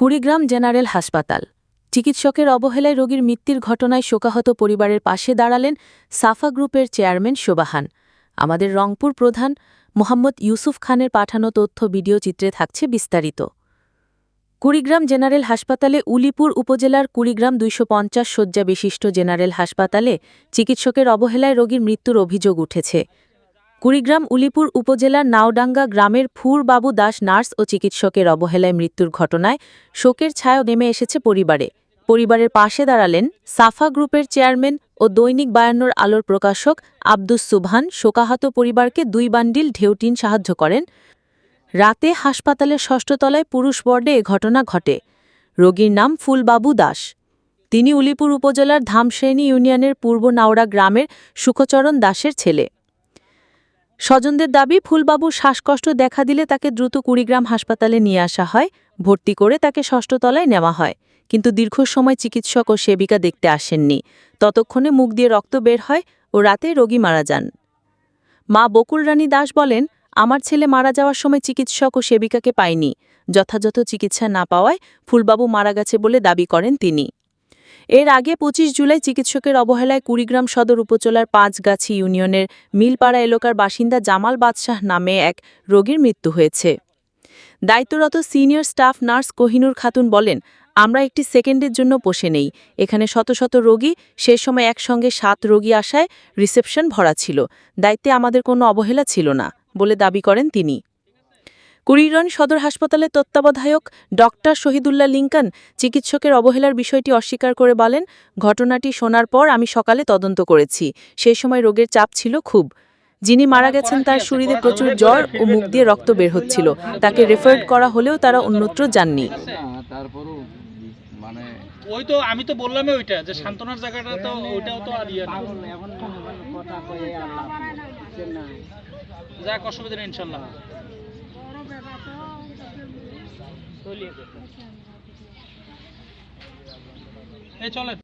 Kurigram general হাসপাতাল। চিকিৎসকের অবহেলায় রোগীর মৃত্যুর ঘটনায় শোকাহত পরিবারের পাশে দাঁড়ালেন সাফা গ্রুপের চেয়ারম্যান শোবাহান। আমাদের রংপুর প্রধান মোহাম্মদ ইউসুফ খানের পাঠানো তথ্য ভিডিও চিত্রে থাকছে বিস্তারিত। কুড়িগ্রাম জেনারেল হাসপাতালে উলিপুর উপজেলার কুড়িগ্রাম দুইশো পঞ্চাশ শয্যা বিশিষ্ট জেনারেল হাসপাতালে চিকিৎসকের অবহেলায় রোগীর মৃত্যুর অভিযোগ উঠেছে। কুড়িগ্রাম উলিপুর উপজেলার নাওডাঙ্গা গ্রামের ফুর বাবু দাস নার্স ও চিকিৎসকের অবহেলায় মৃত্যুর ঘটনায় শোকের ছায়া নেমে এসেছে পরিবারে। পরিবারের পাশে দাঁড়ালেন সাফা গ্রুপের চেয়ারম্যান ও দৈনিক বায়ান্নর আলোর প্রকাশক আব্দুস সুবহান। শোকাহত পরিবারকে দুই বান্ডিল ঢেউটিন সাহায্য করেন। রাতে হাসপাতালের ষষ্ঠ তলায় পুরুষ বর্ডে এ ঘটনা ঘটে। রোগীর নাম ফুলবাবু দাস। তিনি উলিপুর উপজেলার ধামশ্রেণী ইউনিয়নের পূর্ব নাওড়া গ্রামের সুখচরণ দাসের ছেলে। স্বজনদের দাবি ফুলবাবুর শ্বাসকষ্ট দেখা দিলে তাকে দ্রুত কুড়িগ্রাম হাসপাতালে নিয়ে আসা হয়, ভর্তি করে তাকে ষষ্ঠ তলায় নেওয়া হয়। কিন্তু দীর্ঘ সময় চিকিৎসক ও সেবিকা দেখতে আসেননি। ততক্ষণে মুখ দিয়ে রক্ত বের হয় ও রাতে রোগী মারা যান। মা বকুল রানী দাস বলেন, আমার ছেলে মারা যাওয়ার সময় চিকিৎসক ও সেবিকাকে পাইনি। যথাযথ চিকিৎসা না পাওয়ায় ফুলবাবু মারা গেছে বলে দাবি করেন তিনি। এর আগে ২৫ জুলাই চিকিৎসকের অবহেলায় কুড়িগ্রাম সদর উপজেলার পাঁচগাছি ইউনিয়নের মিলপাড়া এলাকার বাসিন্দা জামাল বাদশাহ নামে এক রোগীর মৃত্যু হয়েছে। দায়িত্বরত senior staff nurse Kohinoor Khatun বলেন, আমরা একটি সেকেন্ডের জন্য বসে নেই। এখানে শত শত রোগী, সে সময় একসঙ্গে সাত রোগী আসায় রিসেপশন ভরা ছিল। দায়িত্বে আমাদের কোনো অবহেলা ছিল না, বলে দাবি করেন তিনি। কুড়িগ্রাম সদর হাসপাতালের তত্ত্বাবধায়ক ডক্টর শহীদুল্লাহ লিঙ্কন চিকিৎসকের অবহেলার বিষয়টি অস্বীকার করে বলেন ঘটনাটি শোনার পর আমি সকালে তদন্ত করেছি। সেই সময় রোগের চাপ ছিল খুব। যিনি মারা গেছেন তার শরীরে প্রচুর জ্বর ও মুখ দিয়ে রক্ত বের হচ্ছিল। তাকে রেফার্ড করা হলেও তারা অন্যত্র যাননি। মানে ওই তো আমি তো বললামই ওইটা যে সান্ত্বনার জায়গাটা তো ওইটাও তো আর ইয়ে যাক অসুবিধা নেই ইনশাল্লাহ। এই চলেন